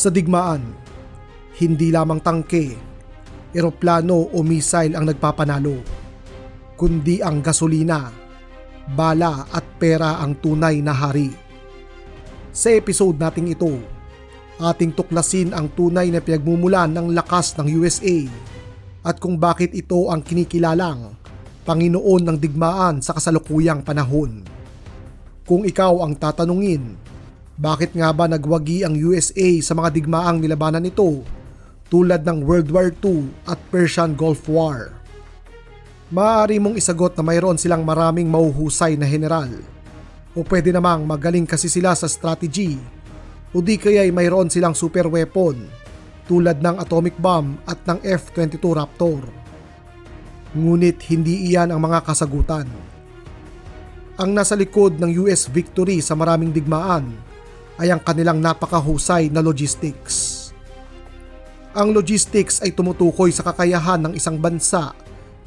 Sa digmaan, hindi lamang tangke, eroplano o missile ang nagpapanalo, kundi ang gasolina, bala at pera ang tunay na hari. Sa episode nating ito, ating tuklasin ang tunay na pinagmumulan ng lakas ng USA at kung bakit ito ang kinikilalang Panginoon ng digmaan sa kasalukuyang panahon. Kung ikaw ang tatanungin, bakit nga ba nagwagi ang USA sa mga digmaang nilabanan nito tulad ng World War II at Persian Gulf War? Maaari mong isagot na mayroon silang maraming mauhusay na general o pwede namang magaling kasi sila sa strategy o di kaya'y mayroon silang super weapon tulad ng atomic bomb at ng F-22 Raptor. Ngunit hindi iyan ang mga kasagutan. Ang nasa likod ng US victory sa maraming digmaan ay ang kanilang napakahusay na logistics. Ang logistics ay tumutukoy sa kakayahan ng isang bansa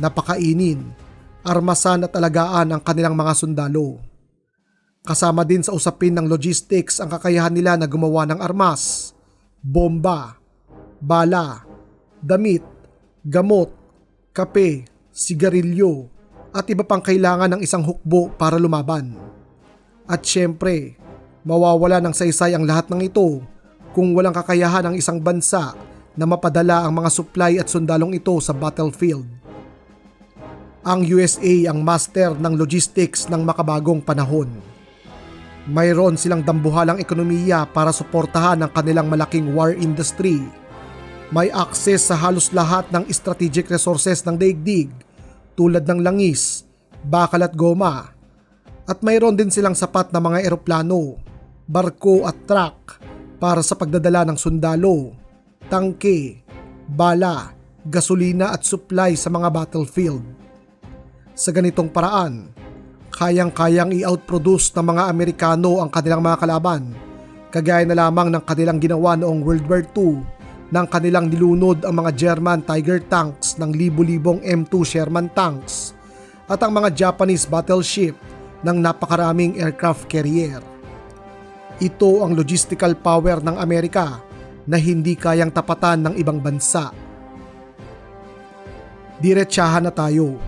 na pakainin, armasan at alagaan ang kanilang mga sundalo. Kasama din sa usapin ng logistics ang kakayahan nila na gumawa ng armas, bomba, bala, damit, gamot, kape, sigarilyo, at iba pang kailangan ng isang hukbo para lumaban. At syempre, mawawala ng saysay ang lahat ng ito kung walang kakayahan ng isang bansa na mapadala ang mga supply at sundalong ito sa battlefield. Ang USA ang master ng logistics ng makabagong panahon. Mayroon silang dambuhalang ekonomiya para suportahan ang kanilang malaking war industry. May access sa halos lahat ng strategic resources ng daigdig tulad ng langis, bakal at goma. At mayroon din silang sapat na mga eroplano, barko at truck para sa pagdadala ng sundalo, tangke, bala, gasolina at supply sa mga battlefield. Sa ganitong paraan, kayang-kayang i-outproduce ng mga Amerikano ang kanilang mga kalaban, kagaya na lamang ng kanilang ginawa noong World War II nang kanilang nilunod ang mga German Tiger tanks ng libu-libong M2 Sherman tanks at ang mga Japanese battleship ng napakaraming aircraft carrier. Ito ang logistical power ng Amerika na hindi kayang tapatan ng ibang bansa. Diretsahan na tayo.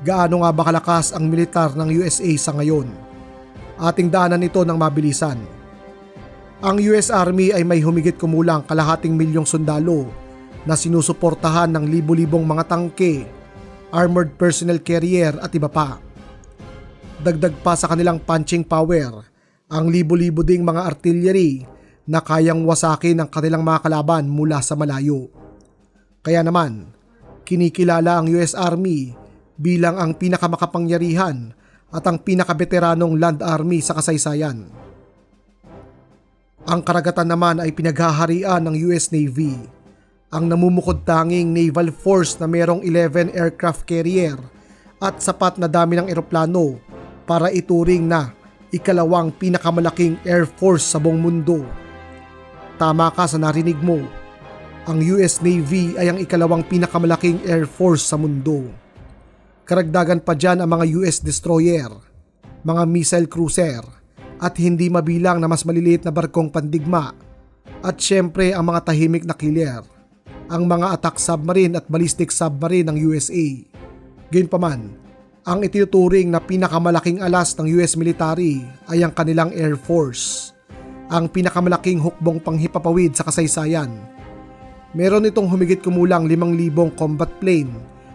Gaano nga ba kalakas ang militar ng USA sa ngayon? Ating daanan ito ng mabilisan. Ang US Army ay may humigit kumulang kalahating milyong sundalo na sinusuportahan ng libu-libong mga tangke, armored personnel carrier at iba pa. Dagdag pa sa kanilang punching power, ang libu-libo ding mga artillery na kayang wasakin ang kanilang mga kalaban mula sa malayo. Kaya naman, kinikilala ang US Army bilang ang pinakamakapangyarihan at ang pinakabeteranong land army sa kasaysayan. Ang karagatan naman ay pinaghaharian ng US Navy. Ang namumukod tanging naval force na mayroong 11 aircraft carrier at sapat na dami ng eroplano para ituring na ikalawang pinakamalaking air force sa buong mundo. Tama ka sa narinig mo. Ang US Navy ay ang ikalawang pinakamalaking air force sa mundo. Karagdagan pa dyan ang mga US destroyer, mga missile cruiser, at hindi mabilang na mas maliliit na barkong pandigma at syempre ang mga tahimik na killer, ang mga attack submarine at ballistic submarine ng USA. Gayunpaman, ang itinuturing na pinakamalaking alas ng US military ay ang kanilang Air Force, ang pinakamalaking hukbong panghipapawid sa kasaysayan. Meron itong humigit kumulang 5,000 combat plane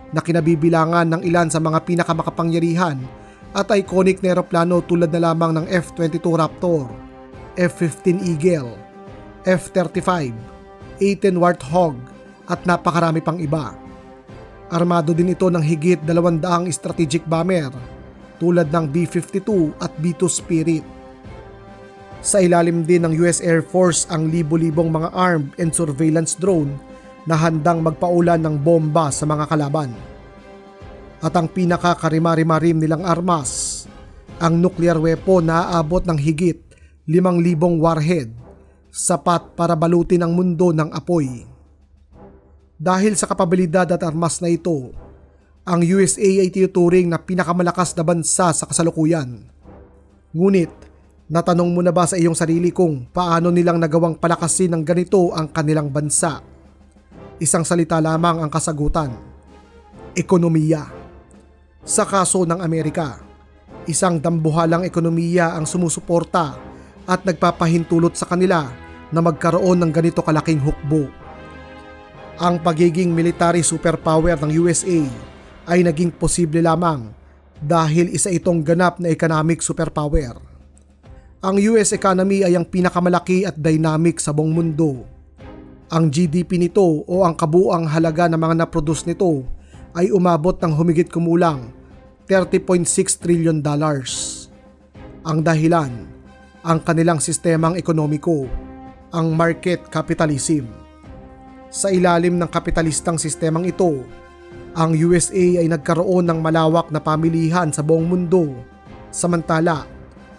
na kinabibilangan ng ilan sa mga pinakamakapangyarihan at iconic na eroplano tulad na lamang ng F-22 Raptor, F-15 Eagle, F-35, A-10 Warthog at napakarami pang iba. Armado din ito ng higit 200 strategic bomber tulad ng B-52 at B-2 Spirit. Sa ilalim din ng US Air Force ang libo-libong mga armed and surveillance drone na handang magpaulan ng bomba sa mga kalaban at ang pinakakarima-rimarim nilang armas, ang nuclear weapon na aabot ng higit 5,000 warhead, sapat para balutin ang mundo ng apoy. Dahil sa kapabilidad at armas na ito, ang USA ay tinuturing na pinakamalakas na bansa sa kasalukuyan. Ngunit, Natanong mo na ba sa iyong sarili kung paano nilang nagawang palakasin ng ganito ang kanilang bansa? Isang salita lamang ang kasagutan. Ekonomiya. Sa kaso ng Amerika, isang dambuhalang ekonomiya ang sumusuporta at nagpapahintulot sa kanila na magkaroon ng ganito kalaking hukbo. Ang pagiging military superpower ng USA ay naging posible lamang dahil isa itong ganap na economic superpower. Ang US economy ay ang pinakamalaki at dynamic sa buong mundo. Ang GDP nito o ang kabuang halaga ng mga naproduce nito ay umabot ng humigit kumulang 30.6 trillion dollars. Ang dahilan, ang kanilang sistemang ekonomiko, ang market capitalism. Sa ilalim ng kapitalistang sistemang ito, ang USA ay nagkaroon ng malawak na pamilihan sa buong mundo. Samantala,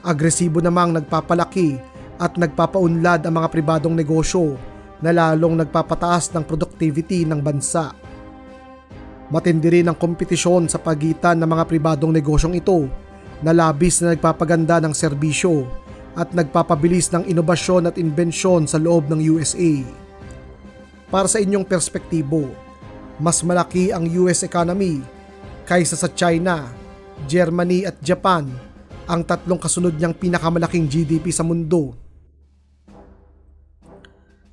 agresibo namang nagpapalaki at nagpapaunlad ang mga pribadong negosyo na lalong nagpapataas ng productivity ng bansa. Matindi rin ang kompetisyon sa pagitan ng mga pribadong negosyong ito na labis na nagpapaganda ng serbisyo at nagpapabilis ng inobasyon at imbensyon sa loob ng USA. Para sa inyong perspektibo, mas malaki ang US economy kaysa sa China, Germany at Japan, ang tatlong kasunod niyang pinakamalaking GDP sa mundo.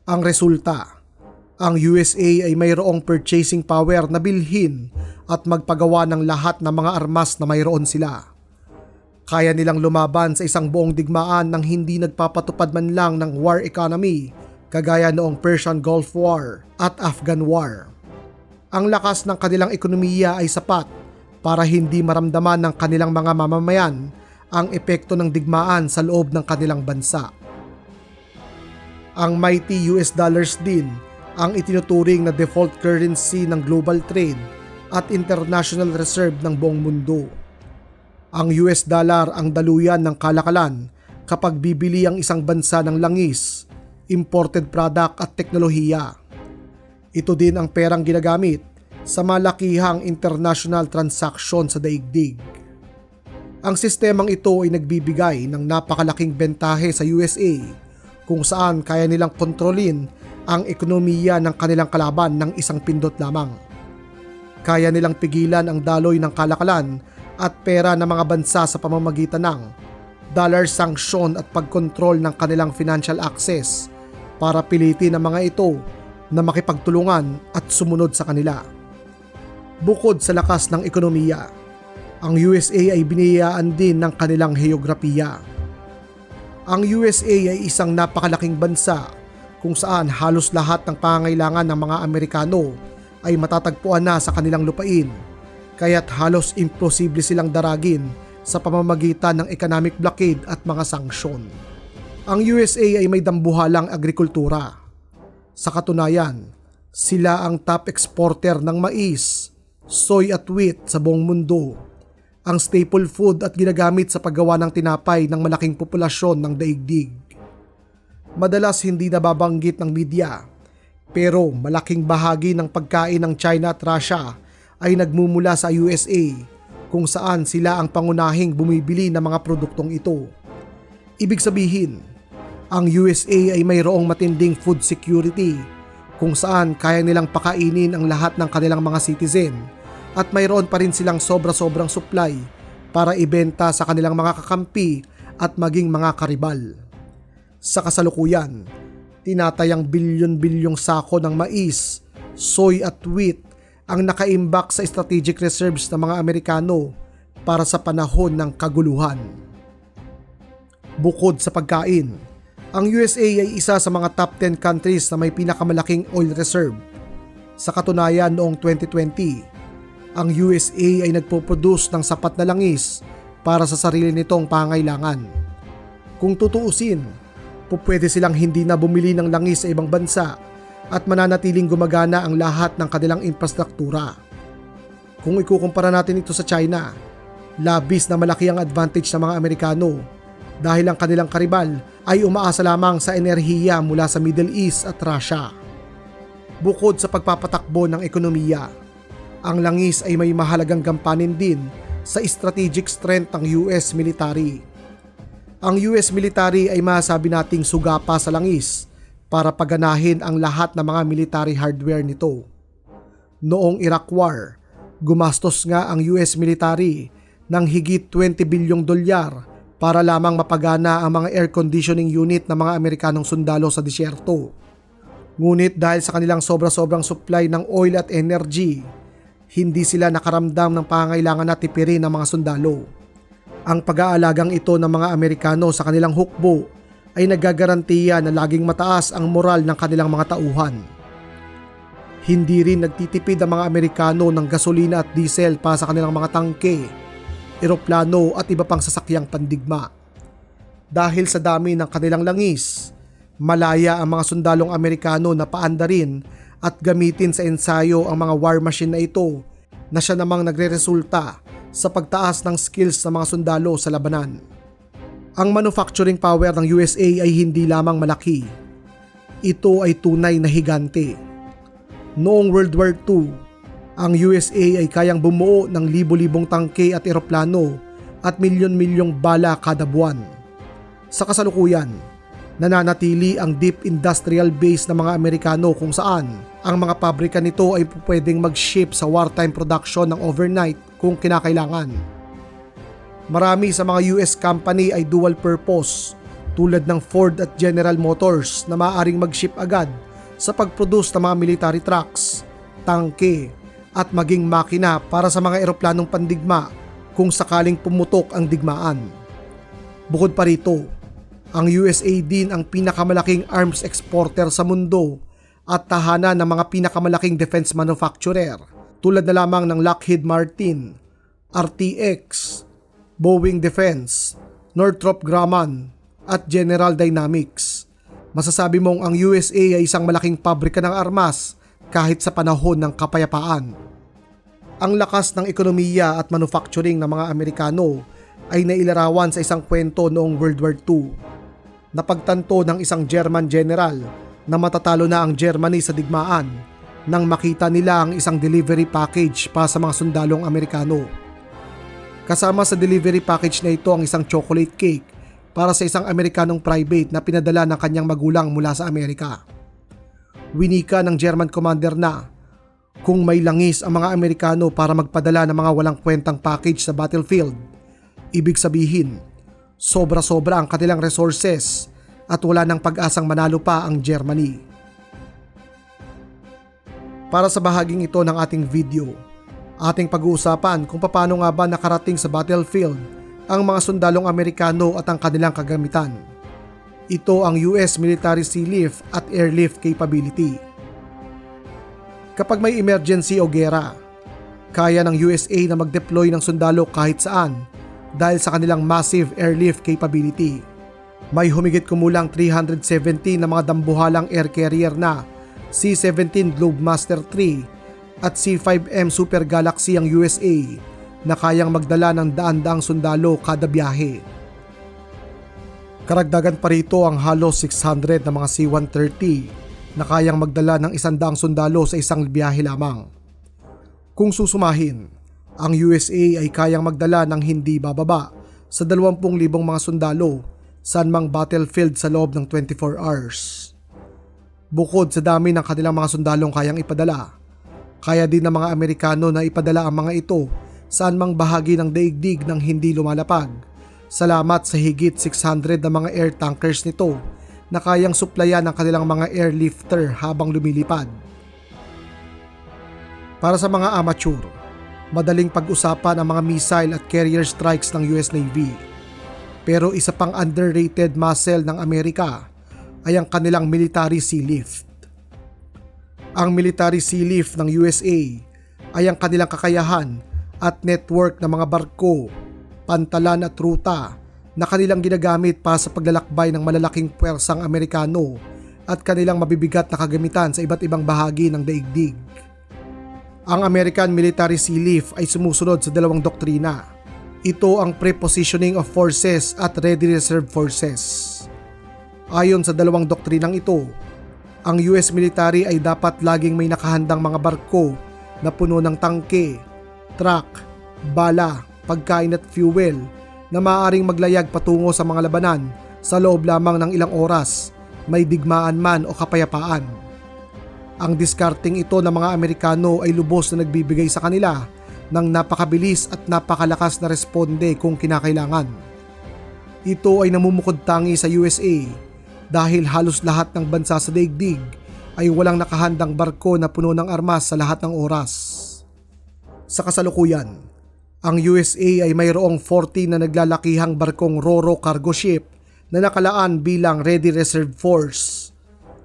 Ang resulta, ang USA ay mayroong purchasing power na bilhin at magpagawa ng lahat ng mga armas na mayroon sila. Kaya nilang lumaban sa isang buong digmaan nang hindi nagpapatupad man lang ng war economy kagaya noong Persian Gulf War at Afghan War. Ang lakas ng kanilang ekonomiya ay sapat para hindi maramdaman ng kanilang mga mamamayan ang epekto ng digmaan sa loob ng kanilang bansa. Ang mighty US dollars din ang itinuturing na default currency ng global trade at international reserve ng buong mundo. Ang US dollar ang daluyan ng kalakalan kapag bibili ang isang bansa ng langis, imported product at teknolohiya. Ito din ang perang ginagamit sa malakihang international transaction sa daigdig. Ang sistemang ito ay nagbibigay ng napakalaking bentahe sa USA kung saan kaya nilang kontrolin ang ekonomiya ng kanilang kalaban ng isang pindot lamang. Kaya nilang pigilan ang daloy ng kalakalan at pera ng mga bansa sa pamamagitan ng dollar sanction at pagkontrol ng kanilang financial access para pilitin ang mga ito na makipagtulungan at sumunod sa kanila. Bukod sa lakas ng ekonomiya, ang USA ay biniyayaan din ng kanilang heograpiya. Ang USA ay isang napakalaking bansa kung saan halos lahat ng pangailangan ng mga Amerikano ay matatagpuan na sa kanilang lupain, kaya't halos imposible silang daragin sa pamamagitan ng economic blockade at mga sanksyon. Ang USA ay may dambuhalang agrikultura. Sa katunayan, sila ang top exporter ng mais, soy at wheat sa buong mundo. Ang staple food at ginagamit sa paggawa ng tinapay ng malaking populasyon ng daigdig madalas hindi nababanggit ng media. Pero malaking bahagi ng pagkain ng China at Russia ay nagmumula sa USA kung saan sila ang pangunahing bumibili ng mga produktong ito. Ibig sabihin, ang USA ay mayroong matinding food security kung saan kaya nilang pakainin ang lahat ng kanilang mga citizen at mayroon pa rin silang sobra-sobrang supply para ibenta sa kanilang mga kakampi at maging mga karibal. Sa kasalukuyan, tinatayang bilyon-bilyong sako ng mais, soy at wheat ang nakaimbak sa strategic reserves ng mga Amerikano para sa panahon ng kaguluhan. Bukod sa pagkain, ang USA ay isa sa mga top 10 countries na may pinakamalaking oil reserve. Sa katunayan noong 2020, ang USA ay nagpo-produce ng sapat na langis para sa sarili nitong pangailangan. Kung tutuusin, pupwede silang hindi na bumili ng langis sa ibang bansa at mananatiling gumagana ang lahat ng kanilang infrastruktura. Kung ikukumpara natin ito sa China, labis na malaki ang advantage ng mga Amerikano dahil ang kanilang karibal ay umaasa lamang sa enerhiya mula sa Middle East at Russia. Bukod sa pagpapatakbo ng ekonomiya, ang langis ay may mahalagang gampanin din sa strategic strength ng US military Ang US military ay masabi nating sugapa sa langis para paganahin ang lahat ng mga military hardware nito. Noong Iraq War, gumastos nga ang US military ng higit 20 bilyong dolyar para lamang mapagana ang mga air conditioning unit ng mga Amerikanong sundalo sa disyerto. Ngunit dahil sa kanilang sobra-sobrang supply ng oil at energy, hindi sila nakaramdam ng pangailangan na tipirin ng mga sundalo. Ang pag-aalagang ito ng mga Amerikano sa kanilang hukbo ay nagagarantiya na laging mataas ang moral ng kanilang mga tauhan. Hindi rin nagtitipid ang mga Amerikano ng gasolina at diesel para sa kanilang mga tangke, eroplano at iba pang sasakyang pandigma. Dahil sa dami ng kanilang langis, malaya ang mga sundalong Amerikano na paandarin at gamitin sa ensayo ang mga war machine na ito na siya namang nagre-resulta sa pagtaas ng skills ng mga sundalo sa labanan. Ang manufacturing power ng USA ay hindi lamang malaki. Ito ay tunay na higante. Noong World War II, ang USA ay kayang bumuo ng libo-libong tangke at eroplano at milyon-milyong bala kada buwan. Sa kasalukuyan, nananatili ang deep industrial base ng mga Amerikano kung saan ang mga pabrika nito ay pwedeng mag-ship sa wartime production ng overnight kung kinakailangan. Marami sa mga US company ay dual purpose tulad ng Ford at General Motors na maaaring mag-ship agad sa pag-produce ng mga military trucks, tangke at maging makina para sa mga eroplanong pandigma kung sakaling pumutok ang digmaan. Bukod pa rito, ang USA din ang pinakamalaking arms exporter sa mundo at tahanan ng mga pinakamalaking defense manufacturer tulad na lamang ng Lockheed Martin, RTX, Boeing Defense, Northrop Grumman at General Dynamics. Masasabi mong ang USA ay isang malaking pabrika ng armas kahit sa panahon ng kapayapaan. Ang lakas ng ekonomiya at manufacturing ng mga Amerikano ay nailarawan sa isang kwento noong World War II. Napagtanto ng isang German general na matatalo na ang Germany sa digmaan nang makita nila ang isang delivery package para sa mga sundalong Amerikano. Kasama sa delivery package na ito ang isang chocolate cake para sa isang Amerikanong private na pinadala ng kanyang magulang mula sa Amerika. Winika ng German commander na kung may langis ang mga Amerikano para magpadala ng mga walang kwentang package sa battlefield, ibig sabihin, sobra-sobra ang kanilang resources at wala ng pag-asang manalo pa ang Germany. Para sa bahaging ito ng ating video, ating pag-uusapan kung paano nga ba nakarating sa battlefield ang mga sundalong Amerikano at ang kanilang kagamitan. Ito ang US Military Sea Lift at Airlift Capability. Kapag may emergency o gera, kaya ng USA na mag-deploy ng sundalo kahit saan dahil sa kanilang massive airlift capability. May humigit kumulang 370 na mga dambuhalang air carrier na C-17 Globemaster III at C5M Super Galaxy ang USA na kayang magdala ng daan-daang sundalo kada biyahe. Karagdagan pa rito ang halos 600 na mga C-130 na kayang magdala ng isandaang sundalo sa isang biyahe lamang. Kung susumahin, ang USA ay kayang magdala ng hindi bababa sa 20,000 mga sundalo saan mang battlefield sa loob ng 24 hours. Bukod sa dami ng kanilang mga sundalong kayang ipadala, kaya din ng mga Amerikano na ipadala ang mga ito saan mang bahagi ng daigdig ng hindi lumalapag. Salamat sa higit 600 na mga air tankers nito na kayang suplayan ng kanilang mga airlifter habang lumilipad. Para sa mga amateur, madaling pag-usapan ang mga missile at carrier strikes ng US Navy. Pero isa pang underrated muscle ng Amerika ay ang kanilang military sea lift. Ang military sea lift ng USA ay ang kanilang kakayahan at network ng mga barko, pantalan at ruta na kanilang ginagamit para sa paglalakbay ng malalaking puwersang Amerikano at kanilang mabibigat na kagamitan sa iba't ibang bahagi ng daigdig. Ang American Military Sea Lift ay sumusunod sa dalawang doktrina. Ito ang Prepositioning of Forces at Ready Reserve Forces. Ayon sa dalawang doktrinang ito, ang US military ay dapat laging may nakahandang mga barko na puno ng tangke, truck, bala, pagkain at fuel na maaaring maglayag patungo sa mga labanan sa loob lamang ng ilang oras, may digmaan man o kapayapaan. Ang diskarting ito ng mga Amerikano ay lubos na nagbibigay sa kanila ng napakabilis at napakalakas na responde kung kinakailangan. Ito ay namumukod tangi sa USA dahil halos lahat ng bansa sa daigdig ay walang nakahandang barko na puno ng armas sa lahat ng oras. Sa kasalukuyan, ang USA ay mayroong 40 na naglalakihang barkong Roro cargo ship na nakalaan bilang Ready Reserve Force,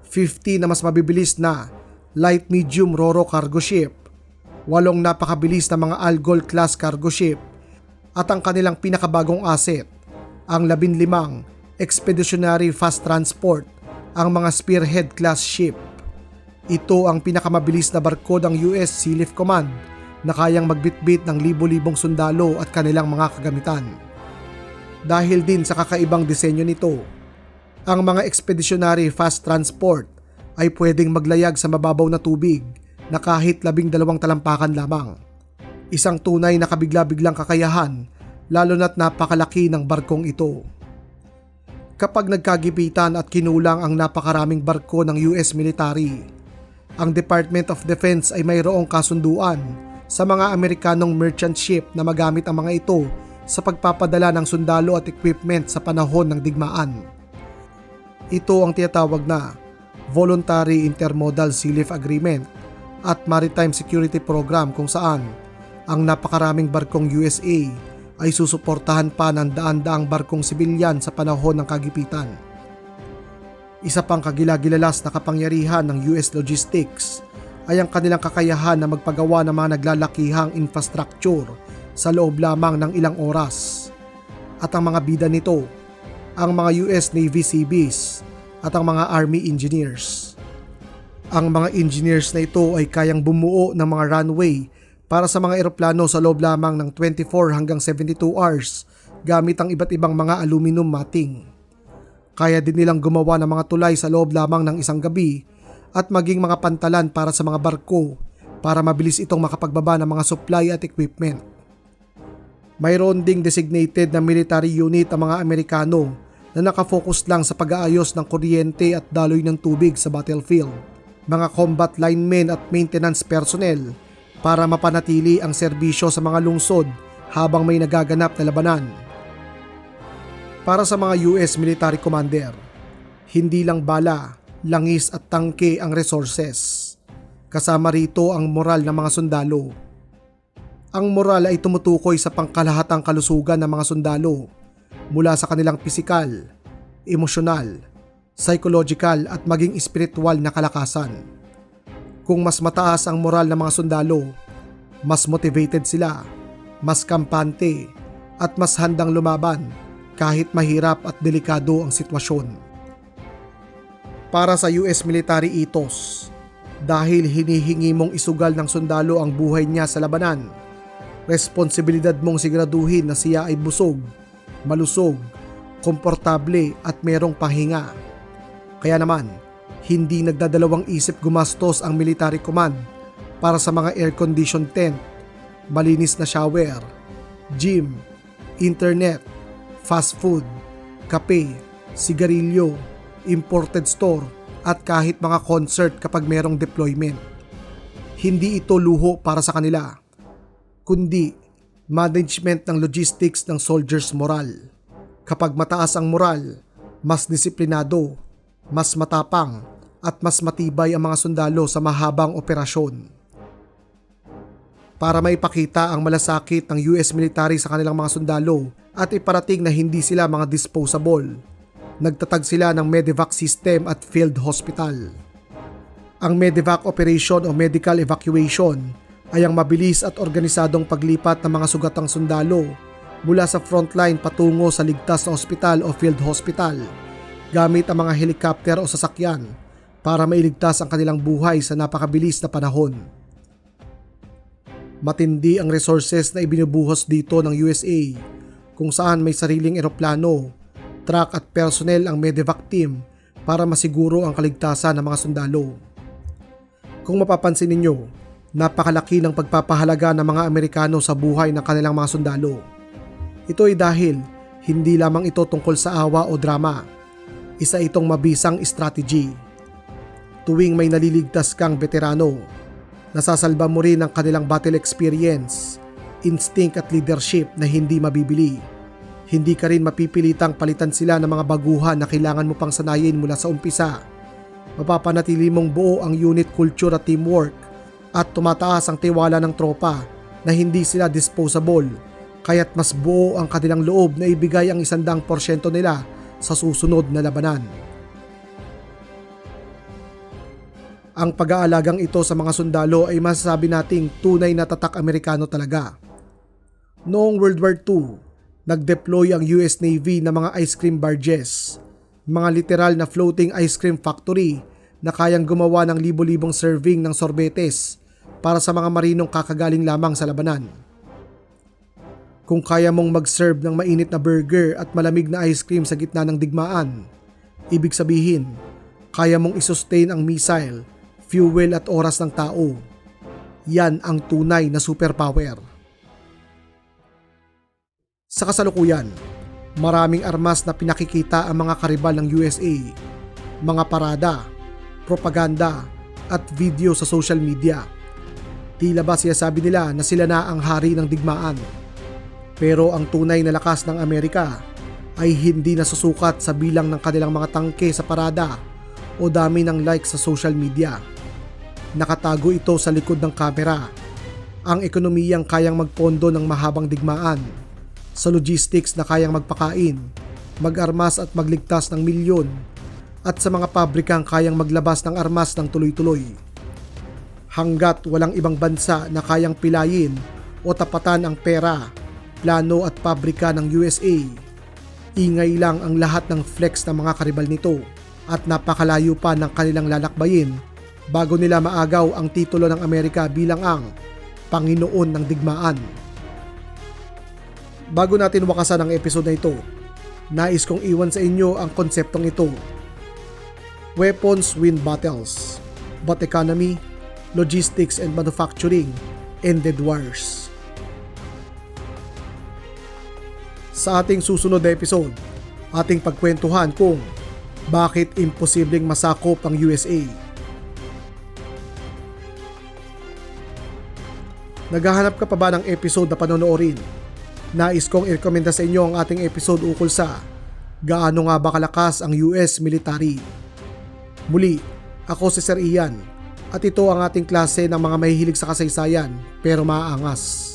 50 na mas mabibilis na light medium Roro cargo ship, walong napakabilis na mga Algol class cargo ship, at ang kanilang pinakabagong asset, ang 15 expeditionary fast transport, ang mga Spearhead class ship. Ito ang pinakamabilis na barko ng US Sea Lift Command na kayang magbitbit ng libo-libong sundalo at kanilang mga kagamitan. Dahil din sa kakaibang disenyo nito, ang mga expeditionary fast transport ay pwedeng maglayag sa mababaw na tubig na kahit labing dalawang talampakan lamang. Isang tunay na kabigla-biglang kakayahan lalo na't napakalaki ng barkong ito. Kapag nagkagipitan at kinulang ang napakaraming barko ng US military, ang Department of Defense ay mayroong kasunduan sa mga Amerikanong merchant ship na magamit ang mga ito sa pagpapadala ng sundalo at equipment sa panahon ng digmaan. Ito ang tinatawag na Voluntary Intermodal Sea Lift Agreement at Maritime Security Program kung saan ang napakaraming barkong USA ay susuportahan pa ng daan-daang barkong sibilyan sa panahon ng kagipitan. Isa pang kagilagilalas na kapangyarihan ng US Logistics ay ang kanilang kakayahan na magpagawa ng mga naglalakihang infrastructure sa loob lamang ng ilang oras. At ang mga bida nito, ang mga US Navy Seabees at ang mga Army Engineers. Ang mga engineers na ito ay kayang bumuo ng mga runway para sa mga eroplano sa loob lamang ng 24 hanggang 72 hours gamit ang iba't ibang mga aluminum matting. Kaya din nilang gumawa ng mga tulay sa loob lamang ng isang gabi at maging mga pantalan para sa mga barko para mabilis itong makapagbaba ng mga supply at equipment. Mayroon ding designated na military unit ang mga Amerikano na nakafocus lang sa pag-aayos ng kuryente at daloy ng tubig sa battlefield, mga combat linemen at maintenance personnel para mapanatili ang serbisyo sa mga lungsod habang may nagaganap na labanan. Para sa mga US military commander, hindi lang bala, langis at tangke ang resources. Kasama rito ang moral ng mga sundalo. Ang moral ay tumutukoy sa pangkalahatang kalusugan ng mga sundalo mula sa kanilang pisikal, emosyonal, psychological at maging espiritual na kalakasan. Kung mas mataas ang moral ng mga sundalo, mas motivated sila, mas kampante, at mas handang lumaban kahit mahirap at delikado ang sitwasyon. Para sa US military ethos, dahil hinihingi mong isugal ng sundalo ang buhay niya sa labanan, responsibilidad mong siguraduhin na siya ay busog, malusog, komportable at merong pahinga. Kaya naman, hindi nagdadalawang isip gumastos ang military command para sa mga air-conditioned tent, malinis na shower, gym, internet, fast food, kape, sigarilyo, imported store, at kahit mga concert kapag merong deployment. Hindi ito luho para sa kanila, kundi management ng logistics ng soldiers moral. Kapag mataas ang moral, mas disiplinado, mas matapang, at mas matibay ang mga sundalo sa mahabang operasyon. Para maipakita ang malasakit ng US military sa kanilang mga sundalo at iparating na hindi sila mga disposable, nagtatag sila ng medevac system at field hospital. Ang medevac operation o medical evacuation ay ang mabilis at organisadong paglipat ng mga sugatang sundalo mula sa frontline patungo sa ligtas na ospital o field hospital gamit ang mga helicopter o sasakyan para mailigtas ang kanilang buhay sa napakabilis na panahon. Matindi ang resources na ibinubuhos dito ng USA kung saan may sariling eroplano, truck at personnel ang medevac team para masiguro ang kaligtasan ng mga sundalo. Kung mapapansin ninyo, napakalaki ng pagpapahalaga ng mga Amerikano sa buhay ng kanilang mga sundalo. Ito ay dahil Hindi lamang ito tungkol sa awa o drama. Isa itong mabisang strategy. Tuwing may naliligtas kang veterano, nasasalba mo rin ang kanilang battle experience, instinct at leadership na hindi mabibili. Hindi ka rin mapipilitang palitan sila ng mga baguhan na kailangan mo pang sanayin mula sa umpisa. Mapapanatili mong buo ang unit culture at teamwork at tumataas ang tiwala ng tropa na hindi sila disposable kaya't mas buo ang kanilang loob na ibigay ang isandang porsyento nila sa susunod na labanan. Ang pag-aalagang ito sa mga sundalo ay masasabi nating tunay na tatak Amerikano talaga. Noong World War II, nag-deploy ang US Navy ng mga ice cream barges, mga literal na floating ice cream factory na kayang gumawa ng libo-libong serving ng sorbetes para sa mga marinong kakagaling lamang sa labanan. Kung kaya mong mag-serve ng mainit na burger at malamig na ice cream sa gitna ng digmaan, ibig sabihin, kaya mong isustain ang missile, fuel at oras ng tao. Yan ang tunay na superpower. Sa kasalukuyan, maraming armas na pinakikita ang mga karibal ng USA, mga parada, propaganda at video sa social media. Tila ba siya sabi nila na sila na ang hari ng digmaan pero ang tunay na lakas ng Amerika ay hindi nasusukat sa bilang ng kanilang mga tangke sa parada o dami ng likes sa social media. Nakatago ito sa likod ng kamera. Ang ekonomiyang kayang magpondo ng mahabang digmaan, sa logistics na kayang magpakain, mag-armas at magligtas ng milyon, at sa mga pabrikang kayang maglabas ng armas ng tuloy-tuloy. Hanggat walang ibang bansa na kayang pilayin o tapatan ang pera plano at pabrika ng USA. Ingay lang ang lahat ng flex ng mga karibal nito at napakalayo pa ng kanilang lalakbayin bago nila maagaw ang titulo ng Amerika bilang ang Panginoon ng Digmaan. Bago natin wakasan ang episode na ito, nais kong iwan sa inyo ang konseptong ito. Weapons win battles, but economy, logistics and manufacturing ended wars. Sa ating susunod na episode, ating pagkwentuhan kung bakit imposibleng masakop ang USA. Naghahanap ka pa ba ng episode na panonoorin? Nais kong i-recommenda sa inyo ang ating episode ukol sa gaano nga ba kalakas ang US military. Muli, ako si Sir Ian at ito ang ating klase ng mga mahihilig sa kasaysayan pero maaangas.